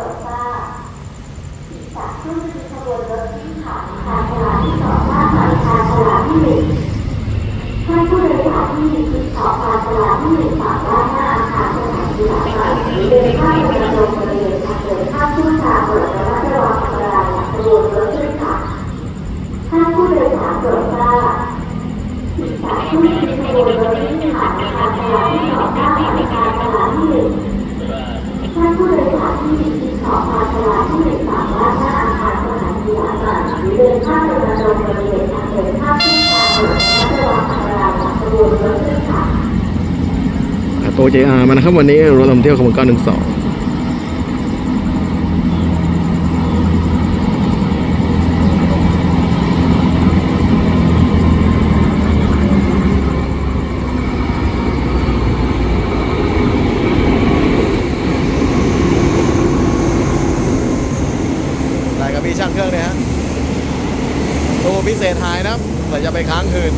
รดทราบจากผู้ที่มีขบวนรถที่ผ่านทางฉลากที่สองหน้าหมายทางฉลากที่หนึ่งท่านผู้โดยสารที่มีที่ขอทางฉลากที่หนึ่งสามด้านหน้าอาคารสถานีหลักใหม่หรือเดินข้ามไปยังโรงบริเวณทางเดินข้ามทุ่งนาโปรดระมัดระวังอันตรายจากขบวนรถด้วยค่ะท่านผู้โดยสารโปรดทราบจากผู้ที่มีขบวนรถที่ผ่านทางฉลากที่สองหน้าหมายทางฉลากที่หนึ่ง ท่านผู้โดยสารที่มี ที่ขอทางฉลากที่หนึ่งสามารถหน้าอาคารสถานีหลังใหม่หรือเดินข้ามไปยังโรงบริเวณทางเดินข้ามทุ่งนาโปรดระมัดระวังอันตรายจากขบวนรถด้วยค่ะอะตัว JR มานะครับวันนี้รถนำเที่ยวขบวน912 มีช่างเครื่องเนี่ยฮะตู้พิเศษหายนะแต่จะไปค้างคืน